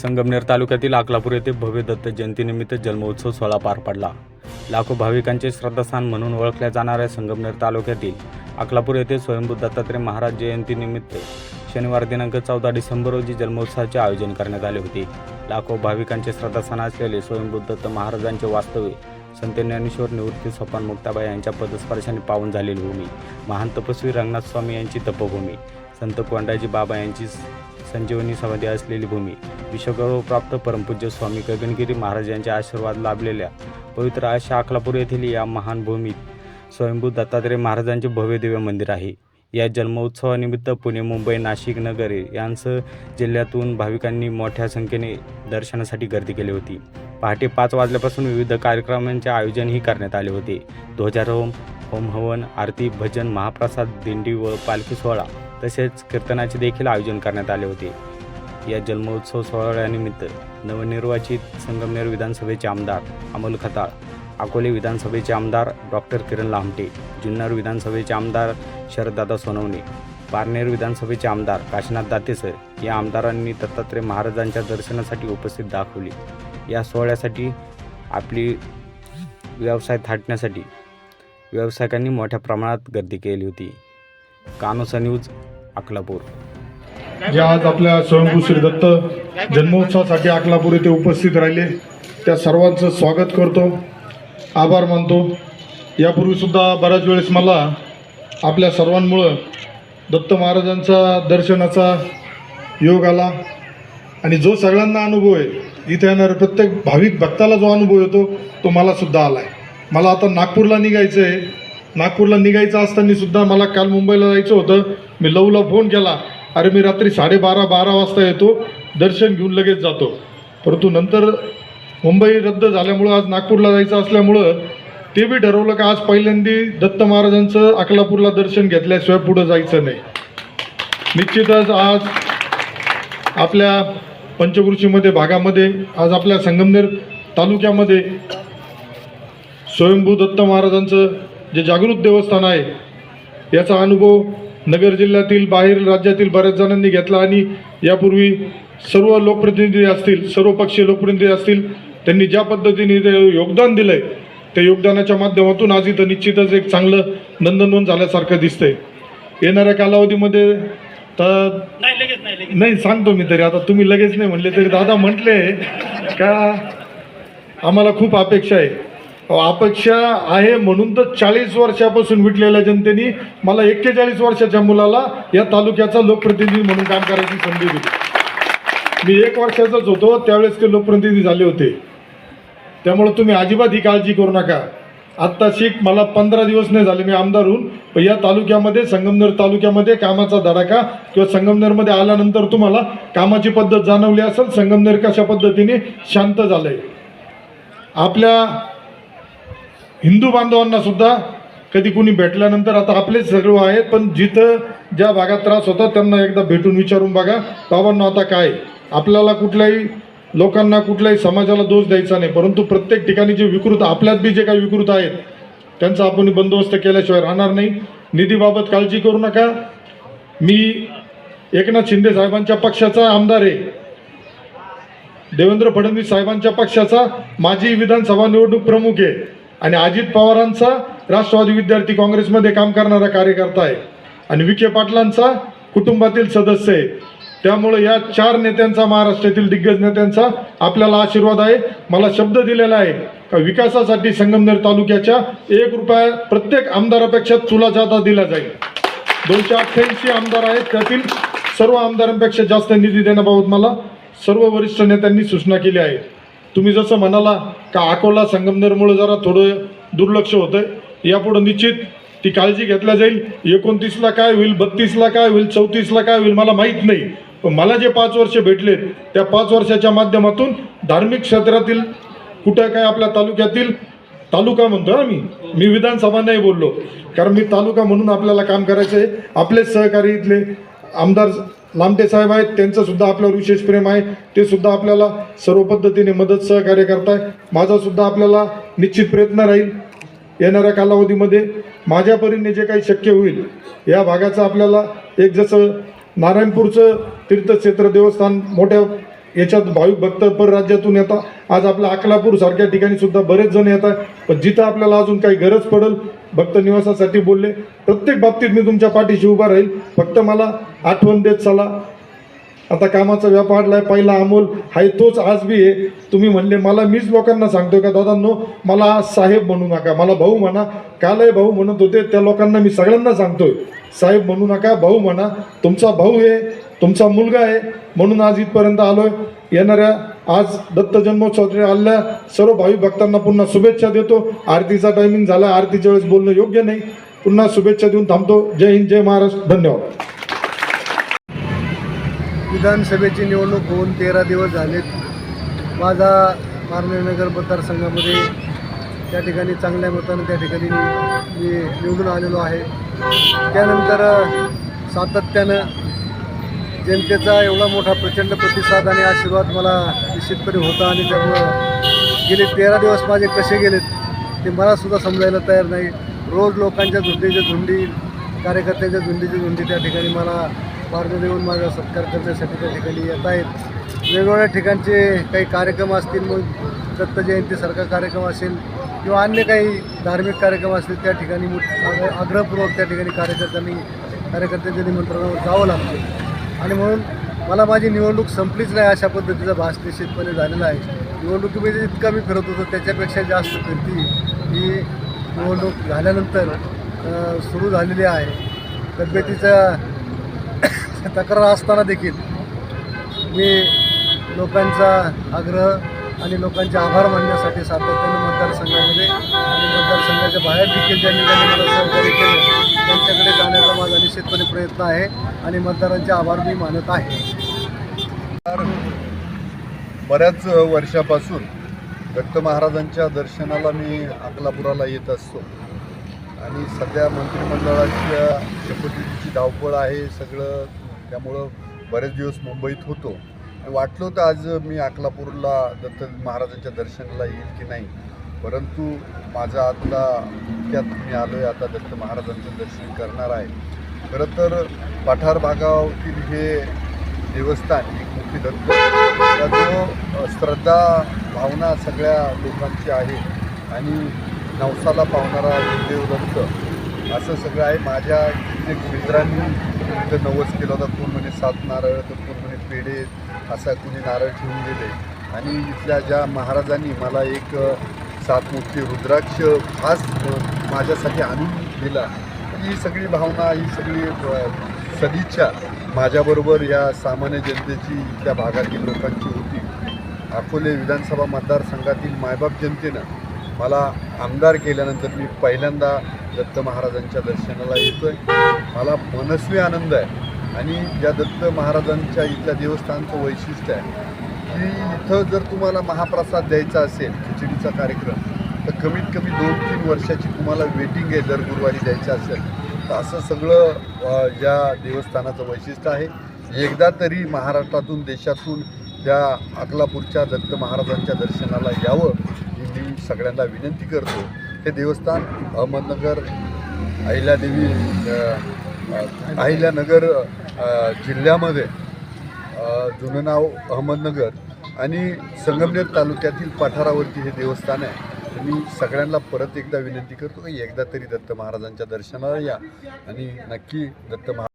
संगमनेर तालुक्यातील अकलापूर येथे भव्य दत्त जयंतीनिमित्त जन्मोत्सव सोहळा पार पडला. लाखो भाविकांचे श्रद्धास्थान म्हणून ओळखल्या जाणाऱ्या संगमनेर तालुक्यातील अकलापूर येथे स्वयंभू दत्तात्रय महाराज जयंतीनिमित्त शनिवार दिनांक चौदा डिसेंबर रोजी जन्मोत्सवाचे आयोजन करण्यात आले होते. लाखो भाविकांचे श्रद्धास्थान असलेले स्वयंभू दत्त महाराजांचे वास्तव्य संत ज्ञानेश्वर निवृत्ती सोपान मुक्ताबाई यांच्या पदस्पर्शाने पावन झालेली भूमी महान तपस्वी रंगनाथ स्वामी यांची तपभूमी संत कोंडाजी बाबा यांची संजीवनी समाधी असलेली भूमी विश्वगौरवप्राप्त परमपूज्य स्वामी गगनगिरी महाराज यांचे आशीर्वाद लाभलेल्या पवित्र अशा अकलापूर येथील या महान भूमीत स्वयंभू दत्तात्रय महाराजांचे भव्य दिव्य मंदिर आहे. या जन्मोत्सवानिमित्त पुणे मुंबई नाशिक नगर यांसह जिल्ह्यातून भाविकांनी मोठ्या संख्येने दर्शनासाठी गर्दी केली होती. पहाटे पाच वाजल्यापासून विविध कार्यक्रमांचे आयोजनही करण्यात आले होते. ध्वजारोहम होम हवन आरती भजन महाप्रसाद दिंडी व पालखी सोहळा तसेच कीर्तनाचे देखील आयोजन करण्यात आले होते. या जन्मोत्सव सोहळ्यानिमित्त नवनिर्वाचित संगमनेर विधानसभेचे आमदार अमोल खताळ अकोले विधानसभेचे आमदार डॉक्टर किरण लामटे जुन्नर विधानसभेचे आमदार शरददादा सोनवणे पारनेर विधानसभेचे आमदार काशीनाथ दातेसर या आमदारांनी दत्तात्रय महाराजांच्या दर्शनासाठी उपस्थित दाखवली. या सोहळ्यासाठी आपली व्यवसाय थाटण्यासाठी व्यावसायिकांनी मोठ्या प्रमाणात गर्दी केली होती. कानोसा न्यूज अकलापूर. जे आज आपल्या स्वयंभू श्री दत्त जन्मोत्सवासाठी अकलापूर येथे उपस्थित राहिले त्या सर्वांचं स्वागत करतो आभार मानतो. यापूर्वीसुद्धा बऱ्याच वेळेस मला आपल्या सर्वांमुळं दत्त महाराजांचा दर्शनाचा योग आला. आणि जो सगळ्यांना अनुभव आहे इथे येणाऱ्या प्रत्येक भाविक भक्ताला जो अनुभव येतो तो मला सुद्धा आला आहे मला आता नागपूरला निघायचं आहे. नागपूरला निघायचं असताना सुद्धा मला काल मुंबईला जायचं होतं. मी लवला फोन केला. अरे मी रात्री साडेबारा बारा वाजता येतो दर्शन घेऊन लगेच जातो. परंतु नंतर मुंबई रद्द झाल्यामुळं आज नागपूरला जायचं असल्यामुळं ते बी ठरवलं का आज पहिल्यांदी दत्त महाराजांचं अकलापूरला दर्शन घेतल्याशिवाय पुढं जायचं नाही. निश्चितच आज आपल्या पंचकृषीमध्ये भागामध्ये आज आपल्या संगमनेर तालुक्यामध्ये स्वयंभू दत्त महाराजांचं जे जागृत देवस्थान आहे याचा अनुभव नगर जिल्ह्यातील बाहेर राज्यातील बऱ्याच जणांनी घेतला आणि यापूर्वी सर्व लोकप्रतिनिधी असतील सर्व पक्षीय लोकप्रतिनिधी असतील त्यांनी ज्या पद्धतीने इथे योगदान दिलं आहे त्या योगदानाच्या माध्यमातून आज इथं निश्चितच एक चांगलं नंदनवन झाल्यासारखं दिसतंय. येणाऱ्या कालावधीमध्ये तर नाही सांगतो मी तरी आता तुम्ही लगेच नाही म्हणले तरी दादा म्हटले का आम्हाला खूप अपेक्षा आहे. अपेक्षा आहे म्हणून तर चाळीस वर्षापासून विटलेल्या जनतेने मला एक्केचाळीस वर्षाच्या मुलाला या तालुक्याचा लोकप्रतिनिधी म्हणून काम करायची संधी दिली. मी एक वर्षाचाच होतो त्यावेळेस ते लोकप्रतिनिधी झाले होते. त्यामुळे तुम्ही अजिबात ही काळजी करू नका. आत्ता शिक मला पंधरा दिवस नाही झाले मी आमदार होऊन पण या तालुक्यामध्ये संगमनेर तालुक्यामध्ये कामाचा धडाका किंवा संगमनेरमध्ये आल्यानंतर तुम्हाला कामाची पद्धत जाणवली असेल संगमनेर कशा पद्धतीने शांत झालंय? आपल्या हिंदू बांधवांना सुद्धा कधी कुणी भेटल्यानंतर आता आपलेच सर्व आहेत पण जिथं ज्या भागात त्रास होता त्यांना एकदा भेटून विचारून बघा. बाबांना आता काय? आपल्याला कुठल्याही लोकांना कुठल्याही समाजाला दोष द्यायचा नाही परंतु प्रत्येक ठिकाणी जे विकृत आपल्यात बी जे काही विकृत आहेत त्यांचा आपण बंदोबस्त केल्याशिवाय राहणार नाही. निधीबाबत काळजी करू नका. मी एकनाथ शिंदे साहेबांच्या पक्षाचा आमदार आहे. देवेंद्र फडणवीस साहेबांच्या पक्षाचा माजी विधानसभा निवडणूक प्रमुख आहे. आणि अजित पवारांचा राष्ट्रवादी विद्यार्थी काँग्रेसमध्ये काम करणारा कार्यकर्ता आहे. आणि विखे पाटलांचा कुटुंबातील सदस्य आहे. त्यामुळे या चार नेत्यांचा महाराष्ट्रातील दिग्गज नेत्यांचा आपल्याला आशीर्वाद आहे. मला शब्द दिलेला आहे का विकासासाठी संगमनेर तालुक्याच्या एक रुपया प्रत्येक आमदारापेक्षा तुला जादा दिला जाईल. दोनशे अठ्ठ्याऐंशी आमदार आहेत. त्यातील सर्व आमदारांपेक्षा जास्त निधी देण्याबाबत मला सर्व वरिष्ठ नेत्यांनी सूचना केली आहे. तुम्ही जसं म्हणाला का अकोला संगमनेरमुळे जरा थोडं दुर्लक्ष होतंय. यापुढं निश्चित ती काळजी घेतल्या जाईल. एकोणतीसला काय होईल बत्तीसला काय होईल चौतीसला काय होईल मला माहीत नाही. पण मला जे पाच वर्ष भेटलेत त्या पाच वर्षाच्या माध्यमातून धार्मिक क्षेत्रातील कुठं काय आपल्या तालुक्यातील तालुका म्हणतो ना मी मी विधानसभा नाही बोललो. कारण मी तालुका म्हणून आपल्याला काम करायचं आहे आपलेच सहकारी इथले आमदार लामटे साहेब आहेत त्यांचं सुद्धा आपल्यावर विशेष प्रेम आहे. ते सुद्धा आपल्याला सर्व पद्धतीने मदत सहकार्य करताय. माझा सुद्धा आपल्याला निश्चित प्रयत्न राहील येणाऱ्या कालावधीमध्ये. माझ्या परीने जे काही शक्य होईल या भागाचं आपल्याला एक जसं नारायणपूरचं तीर्थक्षेत्र देवस्थान मोठ्या याच्यात भाविक भक्त परराज्यातून येतात. आज आपल्या अकलापूर सारख्या ठिकाणी सुद्धा बरेच जण येत पण जिथं आपल्याला अजून काही गरज पडेल भक्त निवासासाठी बोलले प्रत्येक बाबतीत मी तुमच्या पाठीशी उभा राहील. फक्त मला आठवण देत चला. आता कामाचा व्याप आहे पहिला अमोल हाय तोच आज बी आहे. तुम्ही म्हणले मला मीच लोकांना सांगतो का दादांनो? मला आज साहेब म्हणू नका. मला भाऊ म्हणा. कालही भाऊ म्हणत होते त्या लोकांना मी सगळ्यांना सांगतोय. साहेब म्हणू नका भाऊ म्हणा. तुमचा भाऊ आहे. तुमचा मुलगा आहे म्हणून आज इथपर्यंत आलोय. येणाऱ्या आज दत्त जन्मोत्सवाच्या आलेल्या सर्व भावी भक्तांना पुन्हा शुभेच्छा देतो. आरतीचा टायमिंग झाला आरतीच्या वेळेस बोलणं योग्य नाही. पुन्हा शुभेच्छा देऊन थांबतो. जय हिंद जय महाराष्ट्र. धन्यवाद. विधानसभेची निवडणूक होऊन तेरा दिवस झालेत. माझा मारनेनगर मतदारसंघामध्ये त्या ठिकाणी चांगल्या मतानं त्या ठिकाणी मी निवडून आलेलो आहे. त्यानंतर सातत्यानं जनतेचा एवढा मोठा प्रचंड प्रतिसाद आणि आशीर्वाद मला निश्चितपणे होता आणि त्यामुळं गेले तेरा दिवस माझे कसे गेलेत ते मलासुद्धा समजायला तयार नाही. रोज लोकांच्या झुंडीच्या झुंडी कार्यकर्त्यांच्या झुंडीची झुंडी त्या ठिकाणी मला मार्ग देऊन माझा सत्कार करण्यासाठी त्या ठिकाणी येत आहेत. वेगवेगळ्या ठिकाणचे काही कार्यक्रम असतील मग दत्त जयंतीसारखा कार्यक्रम असेल किंवा अन्य काही धार्मिक कार्यक्रम असतील त्या ठिकाणी आग्रहपूर्वक त्या ठिकाणी कार्यकर्त्यांनी कार्यकर्त्यांच्या निमंत्रणावर जावं लागतं. आणि म्हणून मला माझी निवडणूक संपलीच नाही अशा पद्धतीचा भास निश्चितपणे झालेला आहे. निवडणुकीमध्ये जितका मी फिरत होतो त्याच्यापेक्षा जास्त फिरती ही निवडणूक झाल्यानंतर सुरू झालेली आहे. तब्येतीचा तक्रार असताना देखील मी लोकांचा आग्रह आणि लोकांचे आभार मानण्यासाठी सातत्याने मतदारसंघामध्ये आणि मतदारसंघाच्या बाहेर देखील ज्यांनी त्यांनी मला सहकार्य केलं त्यांच्याकडे जाण्याचा माझा निश्चितपणे प्रयत्न आहे आणि मतदारांचे आभार मी मानत आहे. बऱ्याच वर्षापासून दत्त महाराजांच्या दर्शनाला मी अकलापुराला येत असतो. आणि सध्या मंत्रिमंडळाच्या शपथविधीची धावपळ आहे सगळं. त्यामुळं बरेच दिवस मुंबईत होतो. आणि वाटलं होतं आज मी अकलापूरला दत्त महाराजांच्या दर्शनाला येईल की नाही. परंतु माझा आत्ता इतक्यात मी आलो आहे आता दत्त महाराजांचं दर्शन करणार आहे. खरं तर पठार भागावरील हे देवस्थान एक मुख्य दत्त जो श्रद्धा भावना सगळ्या लोकांची आहे आणि नवसाला पावणारा देव दत्त असं सगळं आहे. माझ्या कित्येक मित्रांनी इथं नवस केला होता कोण म्हणे सात नारळ तर कोण म्हणे पेढे असा कुणी नारळ ठेवून गेले आणि इथल्या ज्या महाराजांनी मला एक सात मोठी रुद्राक्ष हाच माझ्यासाठी आणून दिला. ही सगळी भावना ही सगळी सदिच्छा माझ्याबरोबर या सामान्य जनतेची त्या भागातील लोकांची होती. अकोले विधानसभा मतदारसंघातील मायबाप जनतेनं मला आमदार केल्यानंतर मी पहिल्यांदा दत्त महाराजांच्या दर्शनाला येतो आहे मला मनस्वी आनंद आहे. आणि या दत्त महाराजांच्या इथल्या देवस्थानचं वैशिष्ट्य आहे की इथं जर तुम्हाला महाप्रसाद द्यायचा असेल खिचडीचा कार्यक्रम. तर कमीत कमी दोन तीन वर्षाची तुम्हाला वेटिंग आहे जर गुरुवारी द्यायची असेल तर असं सगळं या देवस्थानाचं वैशिष्ट्य आहे. एकदा तरी महाराष्ट्रातून देशातून त्या अकलापूरच्या दत्त महाराजांच्या दर्शनाला यावं ही मी सगळ्यांना विनंती करतो. हे देवस्थान अहमदनगर अहिल्यादेवी अहिल्यानगर जिल्ह्यामध्ये जुनं नाव अहमदनगर आणि संगमनेर तालुक्यातील पठारावरती हे देवस्थान आहे. मी सगळ्यांना परत एकदा विनंती करतो की एकदा तरी दत्त महाराजांच्या दर्शनाला या आणि नक्की दत्त महा